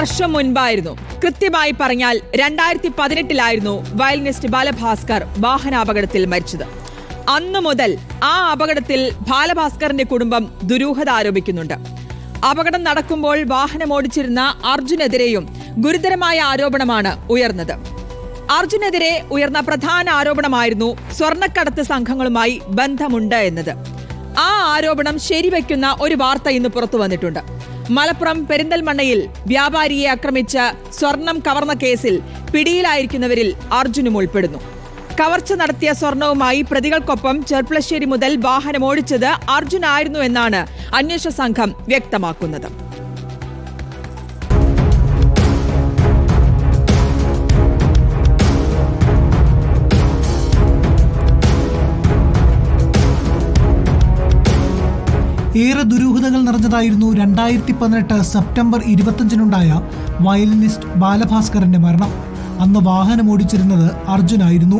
വർഷം മുൻപായിരുന്നു. കൃത്യമായി പറഞ്ഞാൽ രണ്ടായിരത്തി പതിനെട്ടിലായിരുന്നു വയലിനിസ്റ്റ് ബാലഭാസ്കർ വാഹനാപകടത്തിൽ മരിച്ചത്. അന്നു മുതൽ ആ അപകടത്തിൽ ബാലഭാസ്കറിന്റെ കുടുംബം ദുരൂഹത ആരോപിക്കുന്നുണ്ട്. അപകടം നടക്കുമ്പോൾ വാഹനമോടിച്ചിരുന്ന അർജുനെതിരെയും ഗുരുതരമായ ആരോപണമാണ് ഉയർന്നത്. അർജുനെതിരെ ഉയർന്ന പ്രധാന ആരോപണമായിരുന്നു സ്വർണക്കടത്ത് സംഘങ്ങളുമായി ബന്ധമുണ്ട് എന്നത്. ആ ആരോപണം ശരിവെക്കുന്ന ഒരു വാർത്ത ഇന്ന് പുറത്തു വന്നിട്ടുണ്ട്. മലപ്പുറം പെരിന്തൽമണ്ണയിൽ വ്യാപാരിയെ ആക്രമിച്ച സ്വർണം കവർന്ന കേസിൽ പിടിയിലായിരിക്കുന്നവരിൽ അർജുനും ഉൾപ്പെടുന്നു. കവർച്ച നടത്തിയ സ്വർണവുമായി പ്രതികൾക്കൊപ്പം ചെർപ്പളശ്ശേരി മുതൽ വാഹനം ഓടിച്ചത് അർജുനായിരുന്നു എന്നാണ് അന്വേഷണ സംഘം വ്യക്തമാക്കുന്നത്. ഏറെ ദുരൂഹതകൾ നിറഞ്ഞതായിരുന്നു രണ്ടായിരത്തി പതിനെട്ട് സെപ്റ്റംബർ ഇരുപത്തഞ്ചിനുണ്ടായ വയലിനിസ്റ്റ് ബാലഭാസ്കറിന്റെ മരണം. അന്ന് വാഹനം ഓടിച്ചിരുന്നത് അർജുനായിരുന്നു.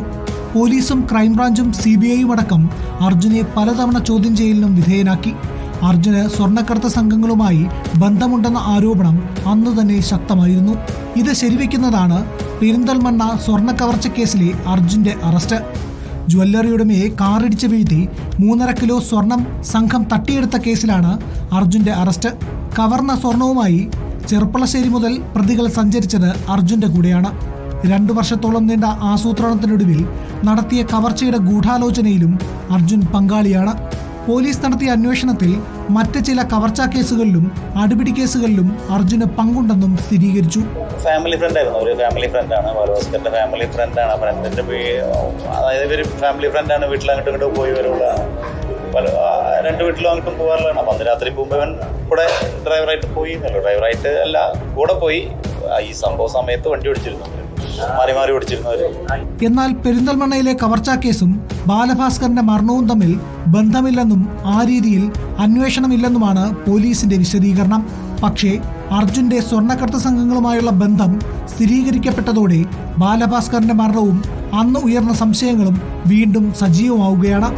പോലീസും ക്രൈംബ്രാഞ്ചും സി ബി ഐയും അടക്കം അർജുനെ പലതവണ ചോദ്യം ചെയ്യലിനും വിധേയനാക്കി. അർജുന് സ്വർണക്കടത്ത് സംഘങ്ങളുമായി ബന്ധമുണ്ടെന്ന ആരോപണം അന്ന് തന്നെ ശക്തമായിരുന്നു. ഇത് ശരിവെക്കുന്നതാണ് പെരിന്തൽമണ്ണ സ്വർണക്കവർച്ച കേസിലെ അർജുന്റെ അറസ്റ്റ്. ജ്വല്ലറി ഉടമയെ കാറിടിച്ച് വീഴ്ത്തി മൂന്നര കിലോ സ്വർണം സംഘം തട്ടിയെടുത്ത കേസിലാണ് അർജുന്റെ അറസ്റ്റ്. കവർന്ന സ്വർണവുമായി ചെറുപ്പളശ്ശേരി മുതൽ പ്രതികൾ സഞ്ചരിച്ചത് അർജുന്റെ കൂടെയാണ്. രണ്ടു വർഷത്തോളം നീണ്ട ആസൂത്രണത്തിനൊടുവിൽ നടത്തിയ കവർച്ചയുടെ ഗൂഢാലോചനയിലും അർജുൻ പങ്കാളിയാണ്. പോലീസ് നടത്തിയ അന്വേഷണത്തിൽ മറ്റ് ചില കവർച്ചാ കേസുകളിലും അടിപിടി കേസുകളിലും അർജുന് പങ്കുണ്ടെന്നും സ്ഥിരീകരിച്ചു. ഫാമിലി ഫ്രണ്ട് ആയിരുന്നു. ഒരു ഫാമിലി ഫ്രണ്ടാണ് ബാലഭാസ്കറിന്റെ ഫാമിലി ഫ്രണ്ടാണ് ഫ്രണ്ടിന്റെ അതായത് ഇവർ ഫാമിലി ഫ്രണ്ടാണ് വീട്ടിൽ അങ്ങോട്ടും ഇങ്ങോട്ടും പോയി രണ്ട് വീട്ടിലും അങ്ങോട്ടും പോകാറുള്ളതാണ്. അപ്പം അന്ന് രാത്രി പോകുമ്പോൾ കൂടെ ഡ്രൈവറായിട്ട് പോയി. ഡ്രൈവറായിട്ട് അല്ല കൂടെ പോയി. ഈ സംഭവ സമയത്ത് വണ്ടി ഓടിച്ചിരുന്നു. മാറി മാറി ഓടിച്ചിരുന്നവര്. എന്നാൽ പെരിന്തൽമണ്ണയിലെ കവർച്ചാ കേസും ബാലഭാസ്കറിന്റെ മരണവും തമ്മിൽ ബന്ധമില്ലെന്നും ആ രീതിയിൽ അന്വേഷണമില്ലെന്നുമാണ് പോലീസിന്റെ വിശദീകരണം. പക്ഷേ അർജുന്റെ സ്വർണക്കടത്ത് സംഘങ്ങളുമായുള്ള ബന്ധം സ്ഥിരീകരിക്കപ്പെട്ടതോടെ ബാലഭാസ്കറിന്റെ മരണവും അന്ന് ഉയർന്ന സംശയങ്ങളും വീണ്ടും സജീവമാവുകയാണ്.